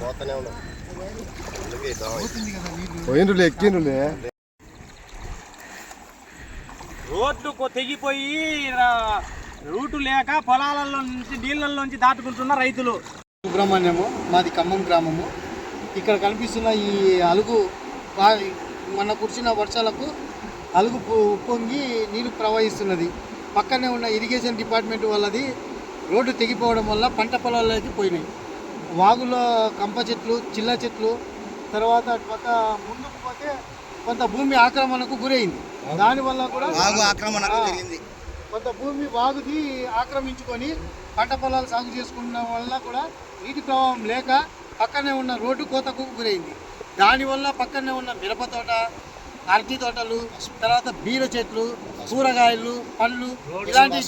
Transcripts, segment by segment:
పోతూనే ఉన్నాం అందుకే ఇద్దాం. రోడ్లు తెగిపోయి రా- రూటు లేక పొలాలలో నుంచి నీళ్ళల్లోంచి దాటుకుంటున్న రైతులు. సుబ్రహ్మణ్యము మాది ఖమ్మం గ్రామము. ఇక్కడ కనిపిస్తున్న ఈ అలుగు మన కురిసిన వర్షాలకు అలుగు ఉప్పొంగి నీరు ప్రవహిస్తున్నది. పక్కనే ఉన్న ఇరిగేషన్ డిపార్ట్మెంట్ వాళ్ళది రోడ్డు తెగిపోవడం వల్ల పంట పొలాలకి పోయినాయి. వాగులో కంప చెట్లు చిల్ల చెట్లు తర్వాత పక్క ముందుకు పోతే కొంత భూమి ఆక్రమణకు గురైంది. దానివల్ల కూడా ఆక్రమణకు ఆ, జరిగింది. కొంత భూమి వాగుది ఆక్రమించుకొని పంట పొలాలు సాగు చేసుకున్న వల్ల కూడా నీటి ప్రవాహం లేక పక్కనే ఉన్న రోడ్డు కోతకు గురైంది. దానివల్ల పక్కనే ఉన్న మిరప తోట అరటి తోటలు తర్వాత బీర చెట్లు కూరగాయలు పళ్ళు ఇలాంటి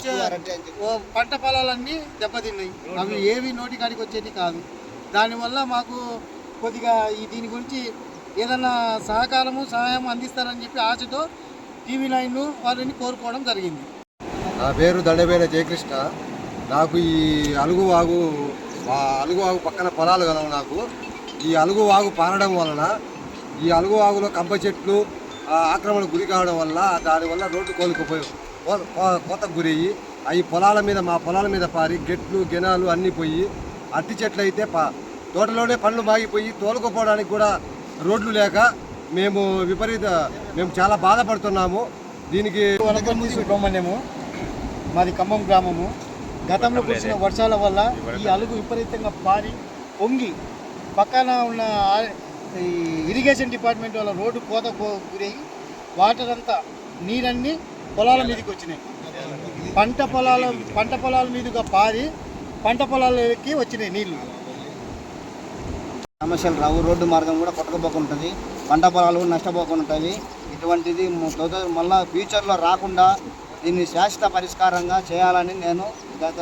పంట పొలాలన్నీ దెబ్బతిన్నాయి. అవి ఏవి నోటికాడికి వచ్చేది కాదు. దానివల్ల మాకు కొద్దిగా ఈ దీని గురించి ఏదైనా సహకారము సహాయం అందిస్తారని చెప్పి ఆశతో టీవీ నైన్ వారిని కోరుకోవడం జరిగింది. నా పేరు దండబేర జయకృష్ణ. నాకు ఈ అలుగు వాగు అలుగు వాగు పక్కన పొలాలు కలవు నాకు. ఈ అలుగు వాగు పారడం వలన ఈ అలుగు వాగులో కంప చెట్లు ఆక్రమణకు గురి కావడం వల్ల దానివల్ల రోడ్డు కోలుకుపోయి కో- కో- కోతకు గురయ్యి అవి పొలాల మీద మా పొలాల మీద పారి గెట్లు గెనాలు అన్నీ పోయి అట్టి చెట్లు అయితే పా తోటలోనే పండ్లు మాగిపోయి తోలుకుపోవడానికి కూడా రోడ్లు లేక మేము విపరీత మేము చాలా బాధపడుతున్నాము. దీనికి సుబ్రహ్మణ్యము మాది ఖమ్మం గ్రామము. గతంలో కురిసిన వర్షాల వల్ల ఈ అలుగు విపరీతంగా పారి పొంగి పక్కన ఉన్న ఇరిగేషన్ డిపార్ట్మెంట్ వాళ్ళ రోడ్డు కోత గురయ్యి వాటర్ అంతా నీరన్నీ పొలాల మీదకి వచ్చినాయి. పంట పొలాల పంట పొలాల మీదుగా పారి పంట పొలాలకి వచ్చినాయి నీళ్ళు. సమస్యలు రావు రోడ్డు మార్గం కూడా కొట్టకపోకుంటుంది. పంట పొలాలు కూడా నష్టపోకుండా ఇటువంటిది మళ్ళీ ఫ్యూచర్లో రాకుండా దీన్ని శాశ్వత పరిష్కారంగా చేయాలని నేను గత